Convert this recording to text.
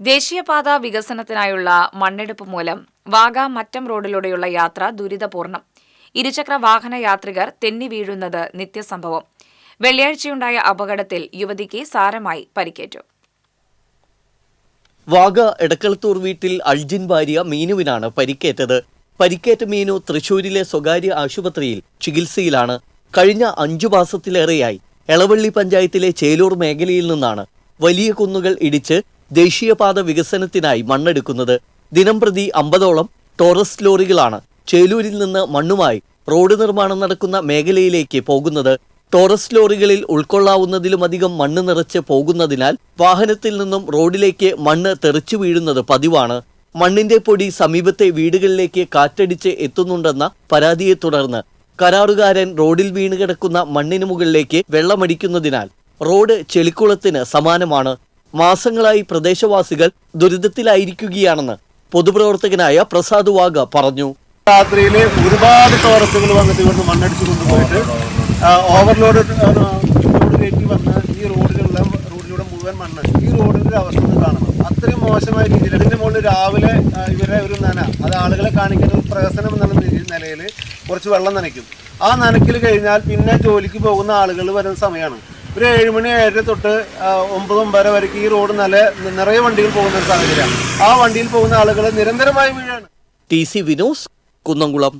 ദേശീയപാത വികസനത്തിനായുള്ള മണ്ണെടുപ്പ് മൂലം വാഗ മറ്റം റോഡിലൂടെയുള്ള യാത്ര ദുരിതപൂർണം ഇരുചക്ര വാഹന യാത്രികർ തെന്നി വീഴുന്നത് നിത്യസംഭവം. വെള്ളിയാഴ്ചയുണ്ടായ അപകടത്തിൽ യുവതിക്ക് സാരമായി പരിക്കേറ്റു. വാഗ എടക്കളത്തൂർ വീട്ടിൽ അൾജിൻ ഭാര്യ മീനുവിനാണ് പരിക്കേറ്റത്. പരിക്കേറ്റ മീനു തൃശൂരിലെ സ്വകാര്യ ആശുപത്രിയിൽ ചികിത്സയിലാണ്. കഴിഞ്ഞ അഞ്ചു മാസത്തിലേറെയായി. എളവള്ളി പഞ്ചായത്തിലെ ചേലൂർ മേഖലയിൽ നിന്നാണ്. വലിയ കുന്നുകൾ ഇടിച്ച് ദേശീയപാത വികസനത്തിനായി മണ്ണെടുക്കുന്നത് ദിനംപ്രതി അമ്പതോളം ടോറസ് ലോറികളാണ്. ചേലൂരിൽ നിന്ന് മണ്ണുമായി റോഡ് നിർമ്മാണം നടക്കുന്ന മേഖലയിലേക്ക് പോകുന്നത്. ടോറസ് ലോറികളിൽ ഉൾക്കൊള്ളാവുന്നതിലുമധികം മണ്ണ് നിറച്ച് പോകുന്നതിനാൽ വാഹനത്തിൽ നിന്നും റോഡിലേക്ക് മണ്ണ് തെറിച്ചു വീഴുന്നത് പതിവാണ്. മണ്ണിന്റെ പൊടി സമീപത്തെ വീടുകളിലേക്ക് കാറ്റടിച്ച് എത്തുന്നുണ്ടെന്ന പരാതിയെ തുടർന്ന് കരാറുകാരൻ റോഡിൽ വീണ് കിടക്കുന്ന മണ്ണിന് മുകളിലേക്ക് വെള്ളമടിക്കുന്നതിനാൽ റോഡ് ചെളിക്കുളത്തിന് സമാനമാണ്. മാസങ്ങളായി പ്രദേശവാസികൾ ദുരിതത്തിലായിരിക്കുകയാണെന്ന് പൊതുപ്രവർത്തകനായ പ്രസാദ് വാഗ പറഞ്ഞു. രാത്രിയിൽ ഒരുപാട് ടോറസുകൾ വന്നിട്ട് മണ്ണടിച്ച് കൊണ്ടുപോയിട്ട് ഓവർലോഡ് കയറ്റി വന്ന് ഈ റോഡിലുള്ള റോഡിലൂടെ മുഴുവൻ മണ്ണ് ഈ റോഡിന്റെ ഒരു അവസ്ഥ കാണണം അത്രയും മോശമായ രീതിയിൽ അതിന്റെ മുകളിൽ രാവിലെ ഇവരെ ഒരു നന അത് ആളുകളെ കാണിക്കുന്ന ഒരു പ്രഹസനം എന്നുള്ള നിലയിൽ കുറച്ച് വെള്ളം നനയ്ക്കും. ആ നനക്കിൽ കഴിഞ്ഞാൽ പിന്നെ ജോലിക്ക് പോകുന്ന ആളുകൾ വരുന്ന സമയമാണ്. ഒരു ഏഴുമണി ഏഴര തൊട്ട് ഒമ്പതും വരെ വരയ്ക്ക് ഈ റോഡ് നല്ല നിറയെ വണ്ടികൾ പോകുന്ന ഒരു സാഹചര്യമാണ് ആ വണ്ടിയിൽ പോകുന്ന ആളുകൾ നിരന്തരമായി വീഴാണ്. T C Vinod Kunnamkulam.